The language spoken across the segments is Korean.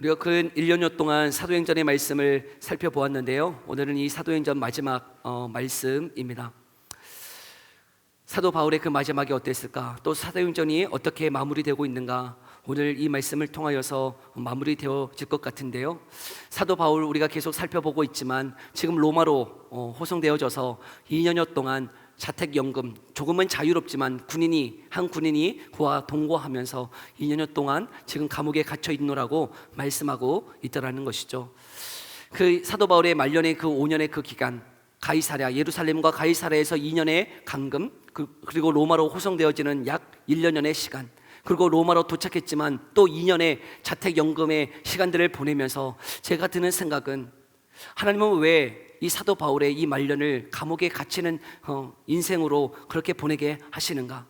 우리가 근 1년여 동안 사도행전의 말씀을 살펴보았는데요. 오늘은 이 사도행전 마지막 어, 말씀입니다. 사도 바울의 그 마지막이 어땠을까? 또 사도행전이 어떻게 마무리되고 있는가? 오늘 이 말씀을 통하여서 마무리되어질 것 같은데요. 사도 바울 우리가 계속 살펴보고 있지만 지금 로마로 어, 호송되어져서 2년여 동안 자택연금 조금은 자유롭지만 군인이 한 군인이 그와 동거하면서 2년여 동안 지금 감옥에 갇혀 있노라고 말씀하고 있더라는 것이죠. 그 사도 바울의 말년의 그 5년의 그 기간 가이사랴 예루살렘과 가이사랴에서 2년의 감금 그- 그리고 로마로 호송되어지는 약 1년여의 시간 그리고 로마로 도착했지만 또 2년의 자택연금의 시간들을 보내면서 제가 드는 생각은 하나님은 왜 이 사도 바울의 이 말년을 감옥에 갇히는 어, 인생으로 그렇게 보내게 하시는가?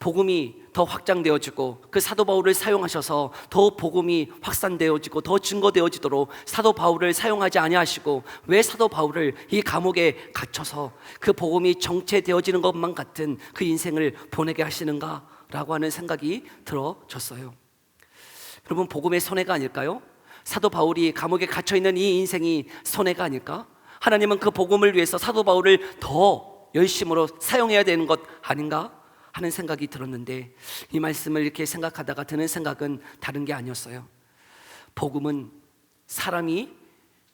복음이 더 확장되어지고 그 사도 바울을 사용하셔서 더 복음이 확산되어지고 더 증거되어지도록 사도 바울을 사용하지 아니하시고 왜 사도 바울을 이 감옥에 갇혀서 그 복음이 정체되어지는 것만 같은 그 인생을 보내게 하시는가라고 하는 생각이 들어졌어요. 여러분 복음의 손해가 아닐까요? 사도 바울이 감옥에 갇혀 있는 이 인생이 손해가 아닐까? 하나님은 그 복음을 위해서 사도 바울을 더 열심으로 사용해야 되는 것 아닌가 하는 생각이 들었는데 이 말씀을 이렇게 생각하다가 드는 생각은 다른 게 아니었어요. 복음은 사람이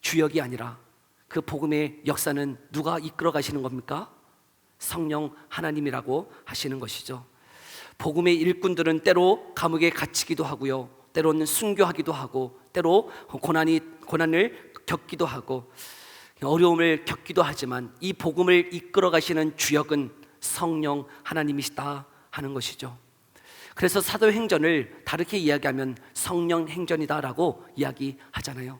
주역이 아니라 그 복음의 역사는 누가 이끌어 가시는 겁니까? 성령 하나님이라고 하시는 것이죠. 복음의 일꾼들은 때로 감옥에 갇히기도 하고요. 때로는 순교하기도 하고 때로 고난이 고난을 겪기도 하고 어려움을 겪기도 하지만 이 복음을 이끌어 가시는 주역은 성령 하나님이시다 하는 것이죠. 그래서 사도행전을 다르게 이야기하면 성령 행전이다라고 이야기하잖아요.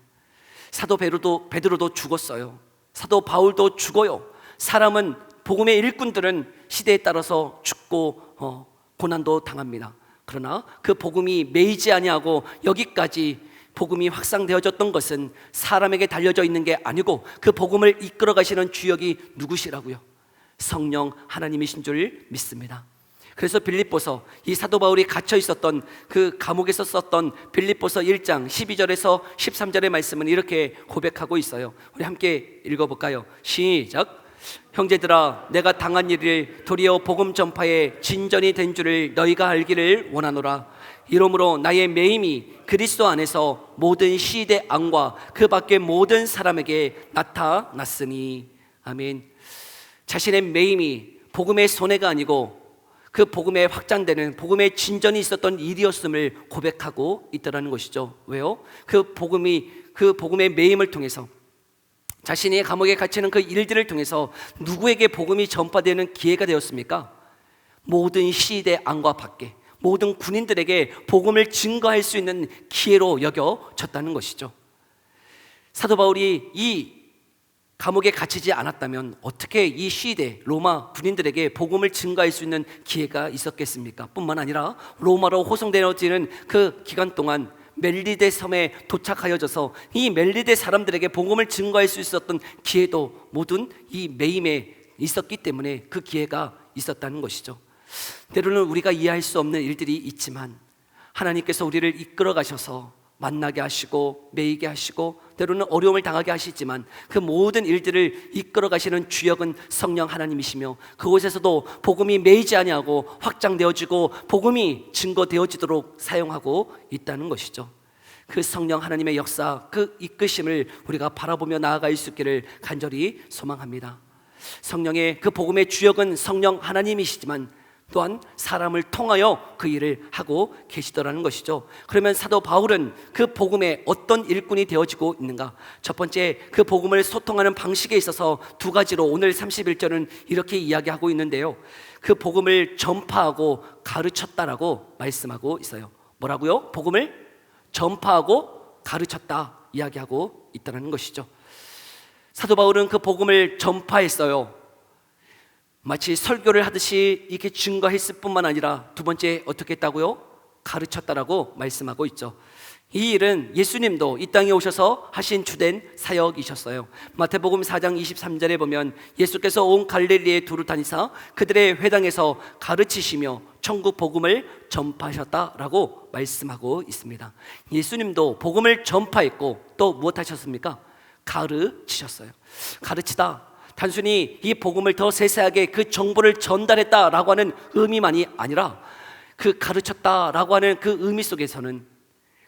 사도 베드로도 베드로도 죽었어요. 사도 바울도 죽어요. 사람은 복음의 일꾼들은 시대에 따라서 죽고 어, 고난도 당합니다. 그러나 그 복음이 매이지 아니하고 여기까지 복음이 확산되어졌던 것은 사람에게 달려져 있는 게 아니고 그 복음을 이끌어 가시는 주역이 누구시라고요? 성령 하나님이신 줄 믿습니다. 그래서 빌립보서 이 사도 바울이 갇혀 있었던 그 감옥에서 썼던 빌립보서 1장 12절에서 13절의 말씀은 이렇게 고백하고 있어요. 우리 함께 읽어 볼까요? 시작. 형제들아 내가 당한 일을 도리어 복음 전파에 진전이 된 줄을 너희가 알기를 원하노라. 이러므로 나의 매임이 그리스도 안에서 모든 시대 안과 그 밖의 모든 사람에게 나타났으니 아멘. 자신의 매임이 복음의 손해가 아니고 그 복음에 확장되는 복음의 진전이 있었던 일이었음을 고백하고 있더라는 것이죠. 왜요? 그 복음이 그 복음의 매임을 통해서 자신이 감옥에 갇히는 그 일들을 통해서 누구에게 복음이 전파되는 기회가 되었습니까? 모든 시대 안과 밖에 모든 군인들에게 복음을 증거할 수 있는 기회로 여겨졌다는 것이죠. 사도 바울이 이 감옥에 갇히지 않았다면 어떻게 이 시대 로마 군인들에게 복음을 증가할 수 있는 기회가 있었겠습니까? 뿐만 아니라 로마로 호송되어지는 그 기간 동안 멜리데 섬에 도착하여져서 이 멜리데 사람들에게 복음을 증거할 수 있었던 기회도 모든 이 매임에 있었기 때문에 그 기회가 있었다는 것이죠. 때로는 우리가 이해할 수 없는 일들이 있지만 하나님께서 우리를 이끌어 가셔서 만나게 하시고 매이게 하시고 때로는 어려움을 당하게 하시지만 그 모든 일들을 이끌어 가시는 주역은 성령 하나님이시며 그곳에서도 복음이 매이지 아니하고 확장되어지고 복음이 증거되어지도록 사용하고 있다는 것이죠. 그 성령 하나님의 역사, 그 이끄심을 우리가 바라보며 나아갈 수 있기를 간절히 소망합니다. 성령의 그 복음의 주역은 성령 하나님이시지만 또한 사람을 통하여 그 일을 하고 계시더라는 것이죠. 그러면 사도 바울은 그 복음의 어떤 일꾼이 되어지고 있는가? 첫 번째, 그 복음을 소통하는 방식에 있어서 두 가지로 오늘 31절은 이렇게 이야기하고 있는데요. 그 복음을 전파하고 가르쳤다라고 말씀하고 있어요. 뭐라고요? 복음을 전파하고 가르쳤다 이야기하고 있다는 것이죠. 사도 바울은 그 복음을 전파했어요. 마치 설교를 하듯이 이렇게 증거했을 뿐만 아니라 두 번째 어떻게 했다고요? 가르쳤다라고 말씀하고 있죠. 이 일은 예수님도 이 땅에 오셔서 하신 주된 사역이셨어요. 마태복음 4장 23절에 보면 예수께서 온 갈릴리에 두루 다니사 그들의 회당에서 가르치시며 천국 복음을 전파하셨다라고 말씀하고 있습니다. 예수님도 복음을 전파했고 또 무엇 하셨습니까? 가르치셨어요. 가르치다. 단순히 이 복음을 더 세세하게 그 정보를 전달했다라고 하는 의미만이 아니라 그 가르쳤다라고 하는 그 의미 속에서는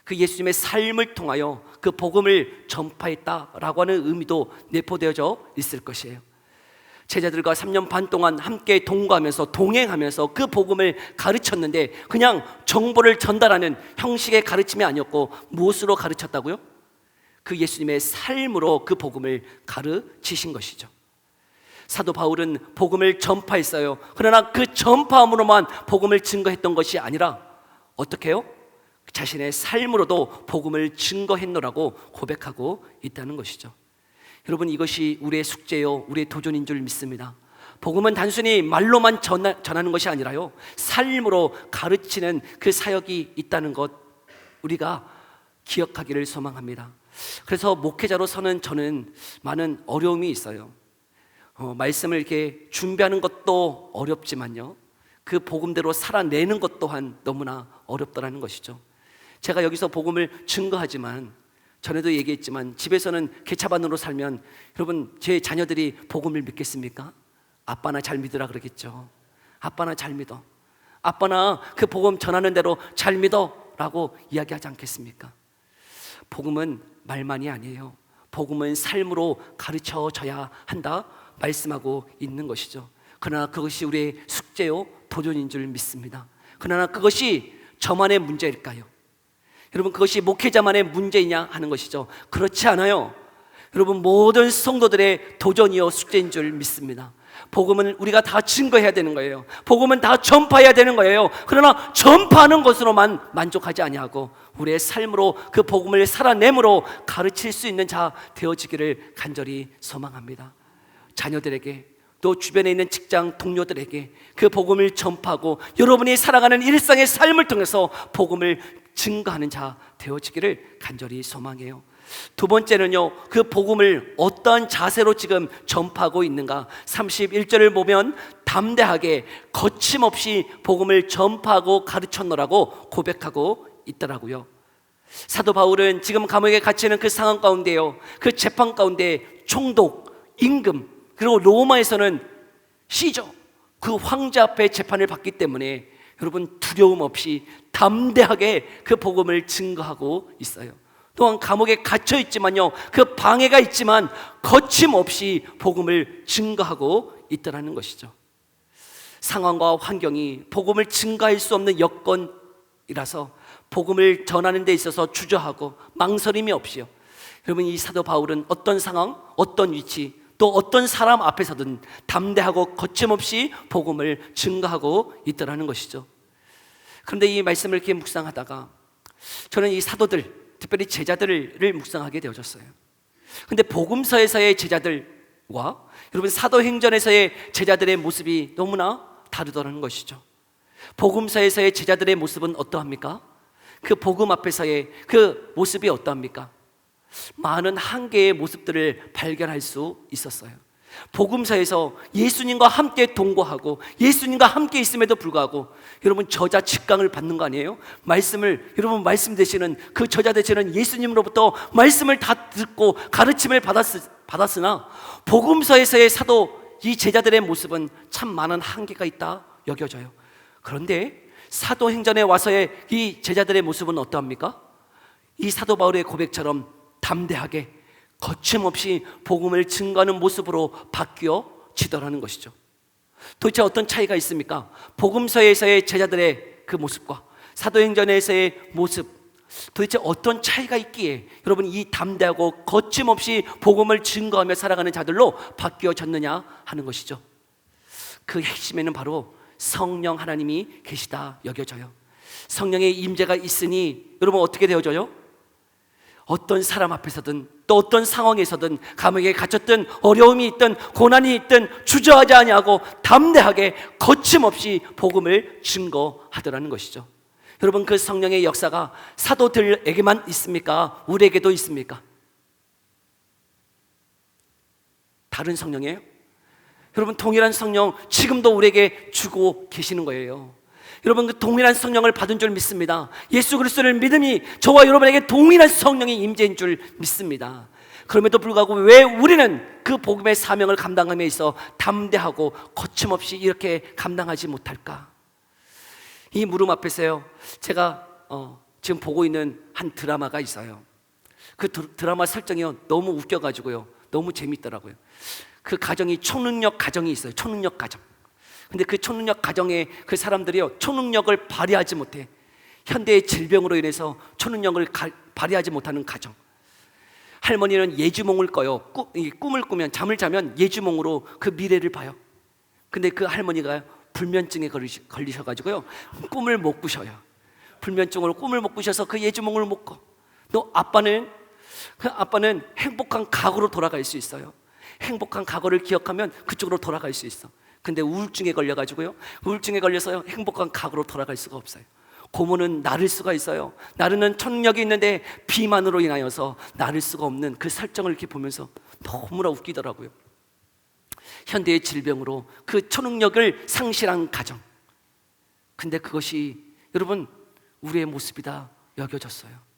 그 예수님의 삶을 통하여 그 복음을 전파했다라고 하는 의미도 내포되어져 있을 것이에요. 제자들과 3년 반 동안 함께 동거하면서 동행하면서 그 복음을 가르쳤는데 그냥 정보를 전달하는 형식의 가르침이 아니었고 무엇으로 가르쳤다고요? 그 예수님의 삶으로 그 복음을 가르치신 것이죠. 사도 바울은 복음을 전파했어요. 그러나 그 전파함으로만 복음을 증거했던 것이 아니라 어떻게 해요? 자신의 삶으로도 복음을 증거했노라고 고백하고 있다는 것이죠. 여러분 이것이 우리의 숙제요, 우리의 도전인 줄 믿습니다. 복음은 단순히 말로만 전하, 전하는 것이 아니라요, 삶으로 가르치는 그 사역이 있다는 것 우리가 기억하기를 소망합니다. 그래서 목회자로서는 저는 많은 어려움이 있어요. 어, 말씀을 이렇게 준비하는 것도 어렵지만요, 그 복음대로 살아내는 것 또한 너무나 어렵더라는 것이죠. 제가 여기서 복음을 증거하지만 전에도 얘기했지만 집에서는 개차반으로 살면 여러분 제 자녀들이 복음을 믿겠습니까? 아빠나 잘 믿으라 그러겠죠. 아빠나 잘 믿어. 아빠나 그 복음 전하는 대로 잘 믿어라고 이야기하지 않겠습니까? 복음은 말만이 아니에요. 복음은 삶으로 가르쳐져야 한다 말씀하고 있는 것이죠. 그러나 그것이 우리의 숙제요 도전인 줄 믿습니다. 그러나 그것이 저만의 문제일까요? 여러분 그것이 목회자만의 문제이냐 하는 것이죠. 그렇지 않아요. 여러분 모든 성도들의 도전이요 숙제인 줄 믿습니다. 복음은 우리가 다 증거해야 되는 거예요. 복음은 다 전파해야 되는 거예요. 그러나 전파하는 것으로만 만족하지 아니하고 우리의 삶으로 그 복음을 살아내므로 가르칠 수 있는 자 되어지기를 간절히 소망합니다. 자녀들에게 또 주변에 있는 직장 동료들에게 그 복음을 전파하고 여러분이 살아가는 일상의 삶을 통해서 복음을 증거하는 자 되어지기를 간절히 소망해요. 두 번째는요, 그 복음을 어떠한 자세로 지금 전파하고 있는가? 31절을 보면 담대하게 거침없이 복음을 전파하고 가르쳤노라고 고백하고 있더라고요. 사도 바울은 지금 감옥에 갇히는 그 상황 가운데요, 그 재판 가운데 총독, 임금, 그리고 로마에서는 시저, 그 황제 앞에 재판을 받기 때문에 여러분 두려움 없이 담대하게 그 복음을 증거하고 있어요. 또한 감옥에 갇혀 있지만요. 그 방해가 있지만 거침없이 복음을 증거하고 있다라는 것이죠. 상황과 환경이 복음을 증거할 수 없는 여건이라서 복음을 전하는 데 있어서 주저하고 망설임이 없이요. 여러분 이 사도 바울은 어떤 상황, 어떤 위치, 또 어떤 사람 앞에서든 담대하고 거침없이 복음을 증거하고 있더라는 것이죠. 그런데 이 말씀을 이렇게 묵상하다가 저는 이 사도들, 특별히 제자들을 묵상하게 되어졌어요. 근데 복음서에서의 제자들과 여러분 사도행전에서의 제자들의 모습이 너무나 다르더라는 것이죠. 복음서에서의 제자들의 모습은 어떠합니까? 그 복음 앞에서의 그 모습이 어떠합니까? 많은 한계의 모습들을 발견할 수 있었어요. 복음서에서 예수님과 함께 동거하고 예수님과 함께 있음에도 불구하고 여러분 저자 직강을 받는 거 아니에요? 말씀을 여러분 말씀 되시는 그 저자 되시는 예수님으로부터 말씀을 다 듣고 가르침을 받았, 받았으나 복음서에서의 사도 이 제자들의 모습은 참 많은 한계가 있다 여겨져요. 그런데 사도행전에 와서의 이 제자들의 모습은 어떠합니까? 이 사도 바울의 고백처럼 담대하게 거침없이 복음을 증거하는 모습으로 바뀌어지더라는 것이죠. 도대체 어떤 차이가 있습니까? 복음서에서의 제자들의 그 모습과 사도행전에서의 모습 도대체 어떤 차이가 있기에 여러분 이 담대하고 거침없이 복음을 증거하며 살아가는 자들로 바뀌어졌느냐 하는 것이죠. 그 핵심에는 바로 성령 하나님이 계시다 여겨져요. 성령의 임재가 있으니 여러분 어떻게 되어져요? 어떤 사람 앞에서든 또 어떤 상황에서든 감옥에 갇혔든 어려움이 있든 고난이 있든 주저하지 아니하고 담대하게 거침없이 복음을 증거하더라는 것이죠. 여러분 그 성령의 역사가 사도들에게만 있습니까? 우리에게도 있습니까? 다른 성령이에요? 여러분 동일한 성령 지금도 우리에게 주고 계시는 거예요. 여러분 그 동일한 성령을 받은 줄 믿습니다. 예수 그리스도를 믿음이 저와 여러분에게 동일한 성령이 임재인 줄 믿습니다. 그럼에도 불구하고 왜 우리는 그 복음의 사명을 감당함에 있어 담대하고 거침없이 이렇게 감당하지 못할까? 이 물음 앞에서요. 제가 어, 지금 보고 있는 한 드라마가 있어요. 그 드- 드라마 설정이요 너무 웃겨가지고요 너무 재밌더라고요. 그 가정이 초능력 가정이 있어요. 초능력 가정. 근데 그 초능력 가정에 그 사람들이요 초능력을 발휘하지 못해 현대의 질병으로 인해서 초능력을 가- 발휘하지 못하는 가정. 할머니는 예주몽을 꿔요. 꾸, 이 꿈을 꾸면 잠을 자면 예주몽으로 그 미래를 봐요. 근데 그 할머니가 불면증에 걸리시, 걸리셔가지고요 꿈을 못 꾸셔요. 불면증으로 꿈을 못 꾸셔서 그 예주몽을 못 꿔. 또 아빠는 그 아빠는 행복한 과거로 돌아갈 수 있어요. 행복한 과거를 기억하면 그쪽으로 돌아갈 수 있어. 근데 우울증에 걸려가지고요 우울증에 걸려서요 행복한 과거로 돌아갈 수가 없어요. 고모는 나를 수가 있어요. 나르는 천력이 있는데 비만으로 인하여서 나를 수가 없는 그 설정을 이렇게 보면서 너무나 웃기더라고요. 현대의 질병으로 그 초능력을 상실한 가정. 근데 그것이 여러분 우리의 모습이다 여겨졌어요.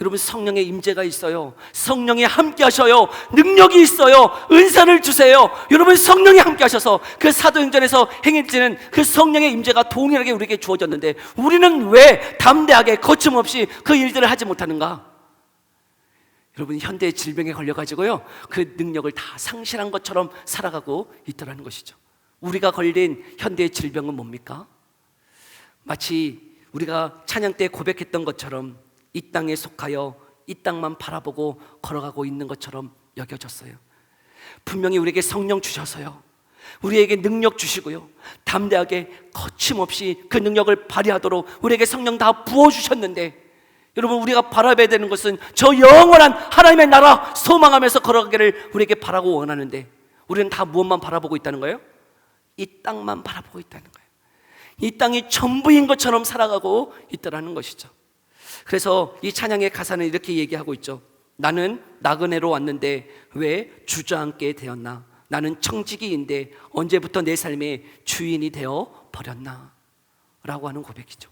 여러분 성령의 임재가 있어요. 성령이 함께 하셔요. 능력이 있어요. 은사를 주세요. 여러분 성령이 함께 하셔서 그 사도행전에서 행해지는 그 성령의 임재가 동일하게 우리에게 주어졌는데 우리는 왜 담대하게 거침없이 그 일들을 하지 못하는가? 여러분 현대의 질병에 걸려 가지고요. 그 능력을 다 상실한 것처럼 살아가고 있더라는 것이죠. 우리가 걸린 현대의 질병은 뭡니까? 마치 우리가 찬양 때 고백했던 것처럼 이 땅에 속하여 이 땅만 바라보고 걸어가고 있는 것처럼 여겨졌어요. 분명히 우리에게 성령 주셔서요. 우리에게 능력 주시고요. 담대하게 거침없이 그 능력을 발휘하도록 우리에게 성령 다 부어 주셨는데 여러분 우리가 바라봐야 되는 것은 저 영원한 하나님의 나라 소망하면서 걸어가기를 우리에게 바라고 원하는데 우리는 다 무엇만 바라보고 있다는 거예요? 이 땅만 바라보고 있다는 거예요. 이 땅이 전부인 것처럼 살아가고 있다라는 것이죠. 그래서 이 찬양의 가사는 이렇게 얘기하고 있죠. 나는 나그네로 왔는데 왜 주저앉게 되었나? 나는 청지기인데 언제부터 내 삶의 주인이 되어 버렸나? 라고 하는 고백이죠.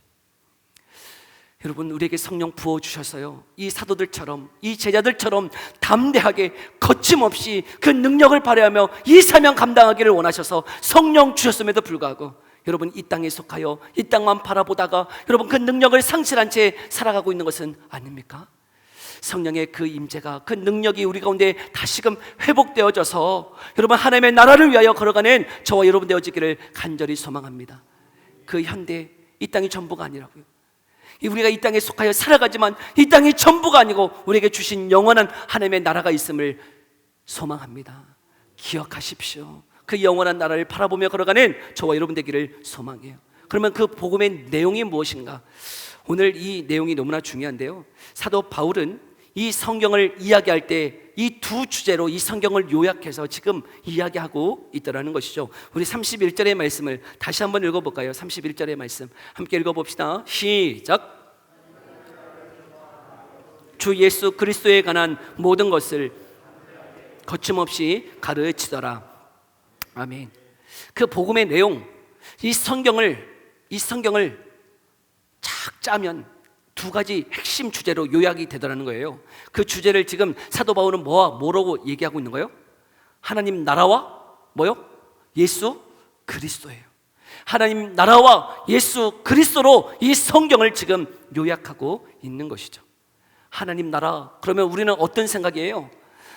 여러분 우리에게 성령 부어 주셔서요. 이 사도들처럼 이 제자들처럼 담대하게 거침없이 그 능력을 발휘하며 이 사명 감당하기를 원하셔서 성령 주셨음에도 불구하고 여러분 이 땅에 속하여 이 땅만 바라보다가 여러분 그 능력을 상실한 채 살아가고 있는 것은 아닙니까? 성령의 그 임재가 그 능력이 우리 가운데 다시금 회복되어져서 여러분 하나님의 나라를 위하여 걸어가는 저와 여러분 되어지기를 간절히 소망합니다. 그 현대 이 땅이 전부가 아니라고요. 이 우리가 이 땅에 속하여 살아가지만 이 땅이 전부가 아니고 우리에게 주신 영원한 하나님의 나라가 있음을 소망합니다. 기억하십시오. 그 영원한 나라를 바라보며 걸어가는 저와 여러분 되기를 소망해요. 그러면 그 복음의 내용이 무엇인가? 오늘 이 내용이 너무나 중요한데요. 사도 바울은 이 성경을 이야기할 때 이 두 주제로 이 성경을 요약해서 지금 이야기하고 있더라는 것이죠. 우리 31절의 말씀을 다시 한번 읽어 볼까요? 31절의 말씀 함께 읽어 봅시다. 시작. 주 예수 그리스도에 관한 모든 것을 거침없이 가르치더라. 아멘. 그 복음의 내용, 이 성경을 이 성경을 쫙 짜면 두 가지 핵심 주제로 요약이 되더라는 거예요. 그 주제를 지금 사도 바울은 뭐와 뭐라고 얘기하고 있는 거예요? 하나님 나라와 뭐요? 예수 그리스도예요. 하나님 나라와 예수 그리스도로 이 성경을 지금 요약하고 있는 것이죠. 하나님 나라 그러면 우리는 어떤 생각이에요?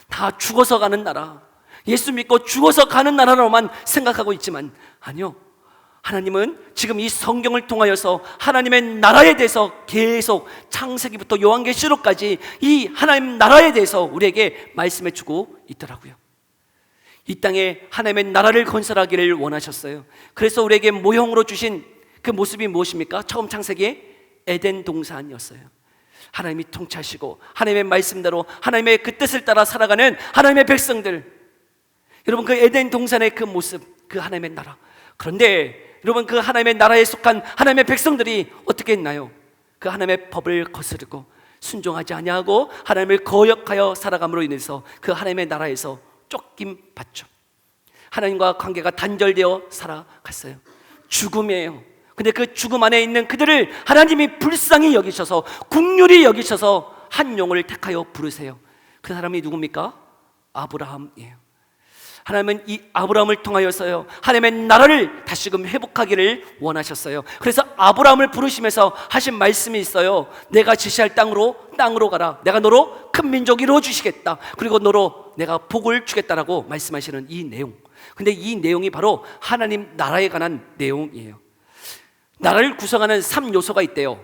다 죽어서 가는 나라. 예수 믿고 죽어서 가는 나라로만 생각하고 있지만 아니요. 하나님은 지금 이 성경을 통하여서 하나님의 나라에 대해서 계속 창세기부터 요한계시록까지 이 하나님 나라에 대해서 우리에게 말씀해 주고 있더라고요. 이 땅에 하나님의 나라를 건설하기를 원하셨어요. 그래서 우리에게 모형으로 주신 그 모습이 무엇입니까? 처음 창세기에 에덴 동산이었어요. 하나님이 통치하시고 하나님의 말씀대로 하나님의 그 뜻을 따라 살아가는 하나님의 백성들. 여러분 그 에덴 동산의 그 모습, 그 하나님의 나라. 그런데 여러분 그 하나님의 나라에 속한 하나님의 백성들이 어떻게 했나요? 그 하나님의 법을 거스르고 순종하지 아니하고 하나님을 거역하여 살아감으로 인해서 그 하나님의 나라에서 쫓김 받죠. 하나님과 관계가 단절되어 살아갔어요. 죽음이에요. 근데 그 죽음 안에 있는 그들을 하나님이 불쌍히 여기셔서 국률이 여기셔서 한 용을 택하여 부르세요. 그 사람이 누굽니까? 아브라함이에요. 하나님은 이 아브라함을 통하여서요 하나님의 나라를 다시금 회복하기를 원하셨어요. 그래서 아브라함을 부르시면서 하신 말씀이 있어요. 내가 지시할 땅으로 땅으로 가라. 내가 너로 큰 민족 이루어 주시겠다. 그리고 너로 내가 복을 주겠다라고 말씀하시는 이 내용. 근데 이 내용이 바로 하나님 나라에 관한 내용이에요. 나라를 구성하는 3요소가 있대요.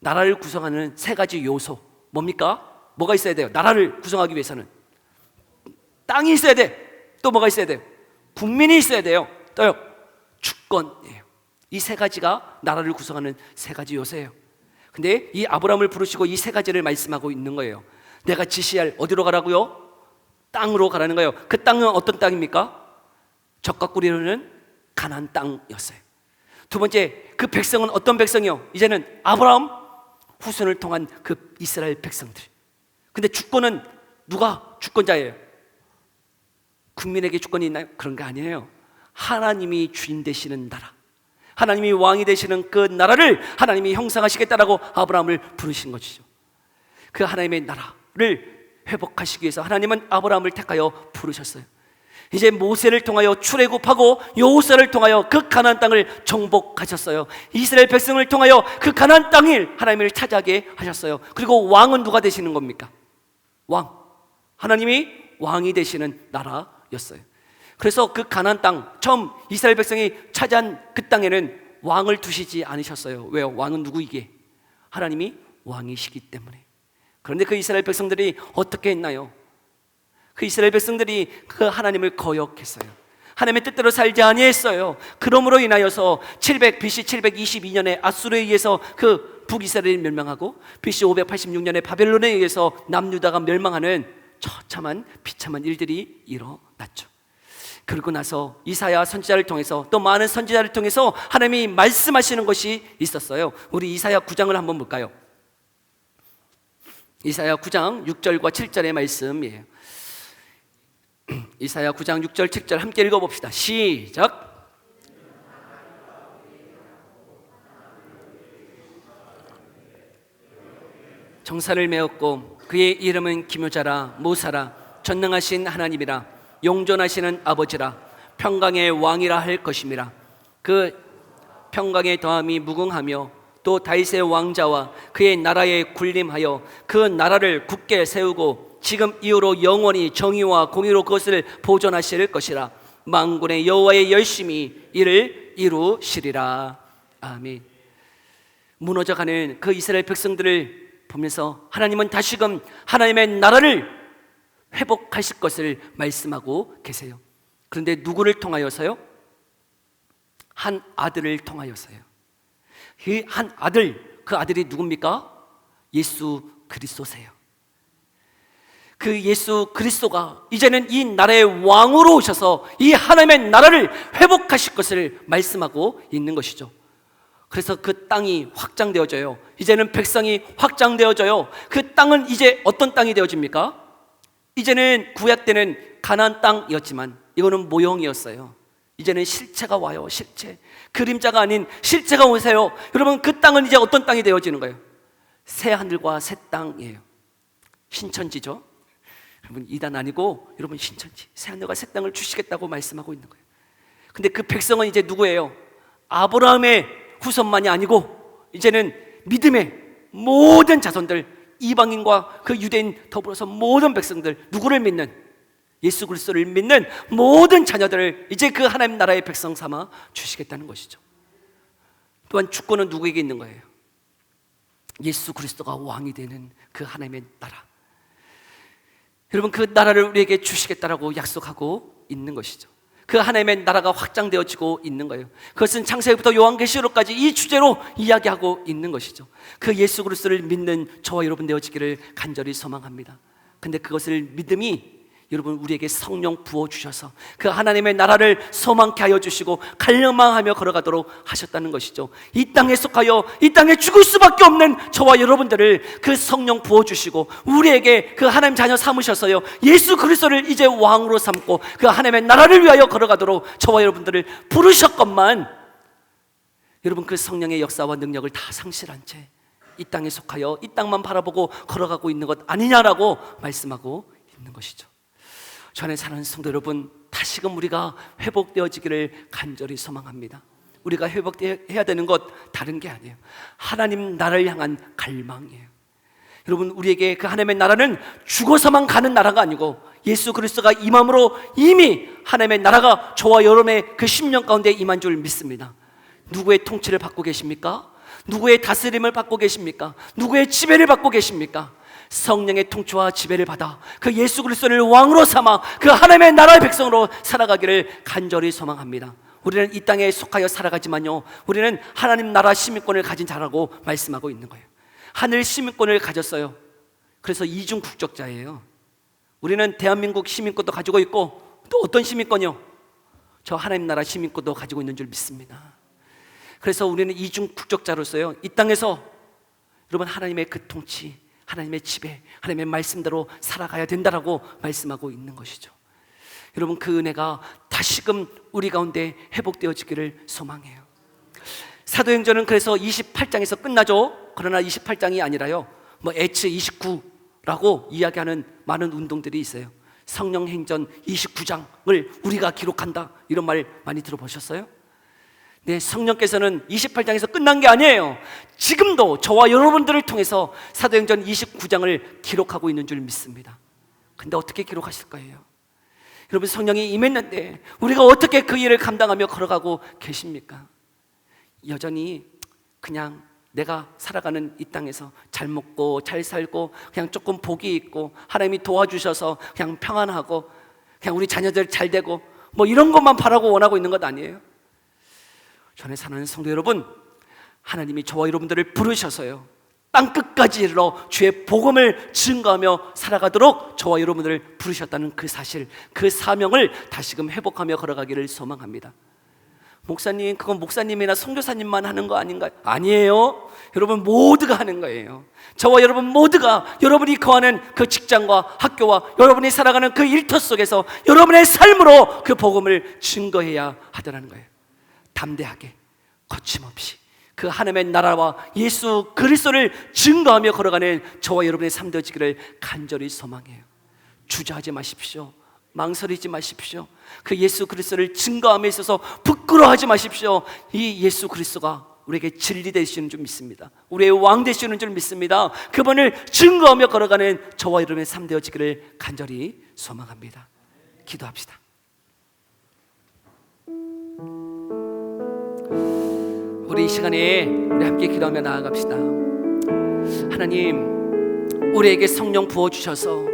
나라를 구성하는 세 가지 요소. 뭡니까? 뭐가 있어야 돼요? 나라를 구성하기 위해서는 땅이 있어야 돼. 또 뭐가 있어야 돼요? 국민이 있어야 돼요. 또요. 주권이에요. 이 세 가지가 나라를 구성하는 세 가지 요소예요. 근데 이 아브라함을 부르시고 이 세 가지를 말씀하고 있는 거예요. 내가 지시할 어디로 가라고요? 땅으로 가라는 거예요. 그 땅은 어떤 땅입니까? 적과 꿀이르는 가나안 땅이었어요. 두 번째, 그 백성은 어떤 백성이요? 이제는 아브라함 후손을 통한 그 이스라엘 백성들. 근데 주권은 누가 주권자예요? 국민에게 주권이 있나요? 그런 게 아니에요. 하나님이 주인 되시는 나라. 하나님이 왕이 되시는 그 나라를 하나님이 형성하시겠다라고 아브라함을 부르신 것이죠. 그 하나님의 나라를 회복하시기 위해서 하나님은 아브라함을 택하여 부르셨어요. 이제 모세를 통하여 출애굽하고 여호수아를 통하여 그 가나안 땅을 정복하셨어요. 이스라엘 백성을 통하여 그 가나안 땅을 하나님을 차지하게 하셨어요. 그리고 왕은 누가 되시는 겁니까? 왕. 하나님이 왕이 되시는 나라 였어요. 그래서 그 가나안 땅 처음 이스라엘 백성이 차지한 그 땅에는 왕을 두시지 않으셨어요. 왜요? 왕은 누구이게? 하나님이 왕이시기 때문에. 그런데 그 이스라엘 백성들이 어떻게 했나요? 그 이스라엘 백성들이 그 하나님을 거역했어요. 하나님의 뜻대로 살지 아니했어요. 그러므로 인하여서 700 BC 722년에 아수르에 의해서 그 북이스라엘이 멸망하고 BC 586년에 바벨론에 의해서 남유다가 멸망하는 처참한 비참한 일들이 일어났죠. 그리고 나서 이사야 선지자를 통해서 또 많은 선지자를 통해서 하나님이 말씀하시는 것이 있었어요. 우리 이사야 9장을 한번 볼까요? 이사야 9장 6절과 7절의 말씀이에요. 이사야 9장 6절 7절 함께 읽어 봅시다. 시작. 정사를 메었고 그의 이름은 기묘자라 모사라 전능하신 하나님이라 용존하시는 아버지라 평강의 왕이라 할 것임이라. 그 평강의 더함이 무궁하며 또 다윗의 왕자와 그의 나라에 군림하여 그 나라를 굳게 세우고 지금 이후로 영원히 정의와 공의로 그것을 보존하실 것이라. 만군의 여호와의 열심히 이를 이루시리라. 아멘. 무너져가는 그 이스라엘 백성들을 보면서 하나님은 다시금 하나님의 나라를 회복하실 것을 말씀하고 계세요. 그런데 누구를 통하여서요? 한 아들을 통하여서요. 그 한 아들, 그 아들이 누굽니까? 예수 그리스도세요. 그 예수 그리스도가 이제는 이 나라의 왕으로 오셔서 이 하나님의 나라를 회복하실 것을 말씀하고 있는 것이죠. 그래서 그 땅이 확장되어져요. 이제는 백성이 확장되어져요. 그 땅은 이제 어떤 땅이 되어집니까? 이제는 구약 때는 가나안 땅이었지만 이거는 모형이었어요. 이제는 실체가 와요. 실체. 그림자가 아닌 실체가 오세요. 여러분 그 땅은 이제 어떤 땅이 되어지는 거예요? 새 하늘과 새 땅이에요. 신천지죠. 여러분 이단 아니고 여러분 신천지. 새 하늘과 새 땅을 주시겠다고 말씀하고 있는 거예요. 근데 그 백성은 이제 누구예요? 아브라함의 후손만이 아니고 이제는 믿음의 모든 자손들 이방인과 그 유대인 더불어서 모든 백성들 누구를 믿는 예수 그리스도를 믿는 모든 자녀들을 이제 그 하나님 나라의 백성 삼아 주시겠다는 것이죠. 또한 주권은 누구에게 있는 거예요? 예수 그리스도가 왕이 되는 그 하나님의 나라. 여러분 그 나라를 우리에게 주시겠다라고 약속하고 있는 것이죠. 그 하나님의 나라가 확장되어지고 있는 거예요. 그것은 창세기부터 요한계시록까지 이 주제로 이야기하고 있는 것이죠. 그 예수 그리스도를 믿는 저와 여러분 되어지기를 간절히 소망합니다. 근데 그것을 믿음이 여러분 우리에게 성령 부어 주셔서 그 하나님의 나라를 소망케 하여 주시고 갈망하며 걸어가도록 하셨다는 것이죠. 이 땅에 속하여 이 땅에 죽을 수밖에 없는 저와 여러분들을 그 성령 부어 주시고 우리에게 그 하나님 자녀 삼으셔서요. 예수 그리스도를 이제 왕으로 삼고 그 하나님의 나라를 위하여 걸어가도록 저와 여러분들을 부르셨건만 여러분 그 성령의 역사와 능력을 다 상실한 채 이 땅에 속하여 이 땅만 바라보고 걸어가고 있는 것 아니냐라고 말씀하고 있는 것이죠. 저 안에 사는 성도 여러분, 다시금 우리가 회복되어지기를 간절히 소망합니다. 우리가 회복해야 되는 것 다른 게 아니에요. 하나님 나라를 향한 갈망이에요. 여러분, 우리에게 그 하나님의 나라는 죽어서만 가는 나라가 아니고 예수 그리스도가 임함으로 이미 하나님의 나라가 저와 여러분의 그 10년 가운데 임한 줄 믿습니다. 누구의 통치를 받고 계십니까? 누구의 다스림을 받고 계십니까? 누구의 지배를 받고 계십니까? 성령의 통치와 지배를 받아 그 예수 그리스도를 왕으로 삼아 그 하나님의 나라의 백성으로 살아가기를 간절히 소망합니다. 우리는 이 땅에 속하여 살아가지만요. 우리는 하나님 나라 시민권을 가진 자라고 말씀하고 있는 거예요. 하늘 시민권을 가졌어요. 그래서 이중 국적자예요. 우리는 대한민국 시민권도 가지고 있고 또 어떤 시민권이요? 저 하나님 나라 시민권도 가지고 있는 줄 믿습니다. 그래서 우리는 이중 국적자로서요. 이 땅에서 여러분 하나님의 그 통치, 하나님의 지배, 하나님의 말씀대로 살아가야 된다라고 말씀하고 있는 것이죠. 여러분 그 은혜가 다시금 우리 가운데 회복되어지기를 소망해요. 사도행전은 그래서 28장에서 끝나죠. 그러나 28장이 아니라요. 뭐 에츠 29라고 이야기하는 많은 운동들이 있어요. 성령 행전 29장을 우리가 기록한다. 이런 말 많이 들어보셨어요? 네, 성령께서는 28장에서 끝난 게 아니에요. 지금도 저와 여러분들을 통해서 사도행전 29장을 기록하고 있는 줄 믿습니다. 근데 어떻게 기록하실 거예요? 여러분 성령이 임했는데 우리가 어떻게 그 일을 감당하며 걸어가고 계십니까? 여전히 그냥 내가 살아가는 이 땅에서 잘 먹고 잘 살고 그냥 조금 복이 있고 하나님이 도와주셔서 그냥 평안하고 그냥 우리 자녀들 잘 되고 뭐 이런 것만 바라고 원하고 있는 것 아니에요? 전에 사는 성도 여러분, 하나님이 저와 여러분들을 부르셔서요. 땅 끝까지 이르러 주의 복음을 증거하며 살아가도록 저와 여러분들을 부르셨다는 그 사실, 그 사명을 다시금 회복하며 걸어가기를 소망합니다. 목사님, 그건 목사님이나 선교사님만 하는 거 아닌가요? 아니에요. 여러분 모두가 하는 거예요. 저와 여러분 모두가 여러분이 거하는 그 직장과 학교와 여러분이 살아가는 그 일터 속에서 여러분의 삶으로 그 복음을 증거해야 하더라는 거예요. 담대하게 거침없이 그 하나님의 나라와 예수 그리스도를 증거하며 걸어가는 저와 여러분의 삶 되지기를 간절히 소망해요. 주저하지 마십시오. 망설이지 마십시오. 그 예수 그리스도를 증거함에 있어서 부끄러워하지 마십시오. 이 예수 그리스도가 우리에게 진리 되시는 줄 믿습니다. 우리의 왕 되시는 줄 믿습니다. 그분을 증거하며 걸어가는 저와 여러분의 삶 되어지기를 간절히 소망합니다. 기도합시다. 우리 이 시간에 우리 함께 기도하며 나아갑시다. 하나님, 우리에게 성령 부어 주셔서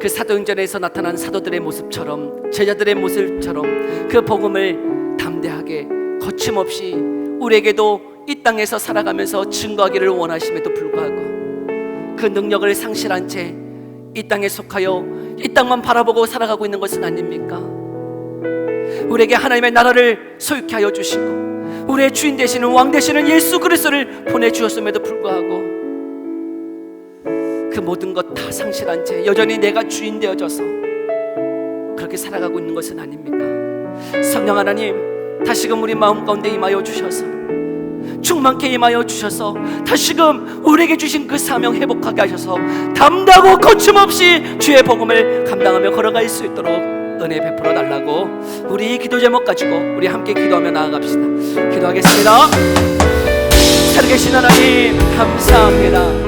그 사도행전에서 나타난 사도들의 모습처럼 제자들의 모습처럼 그 복음을 담대하게 거침없이 우리에게도 이 땅에서 살아가면서 증거하기를 원하심에도 불구하고 그 능력을 상실한 채 이 땅에 속하여 이 땅만 바라보고 살아가고 있는 것은 아닙니까? 우리에게 하나님의 나라를 소유케 하여 주시고 우리의 주인 되시는 왕 되시는 예수 그리스도를 보내주셨음에도 불구하고 그 모든 것 다 상실한 채 여전히 내가 주인 되어져서 그렇게 살아가고 있는 것은 아닙니까? 성령 하나님 다시금 우리 마음 가운데 임하여 주셔서 충만케 임하여 주셔서 다시금 우리에게 주신 그 사명 회복하게 하셔서 담다고 거침없이 주의 복음을 감당하며 걸어갈 수 있도록 은혜 베풀어 달라고 우리 기도 제목 가지고 우리 함께 기도하며 나아갑시다. 기도하겠습니다. 살아계신 하나님 감사합니다.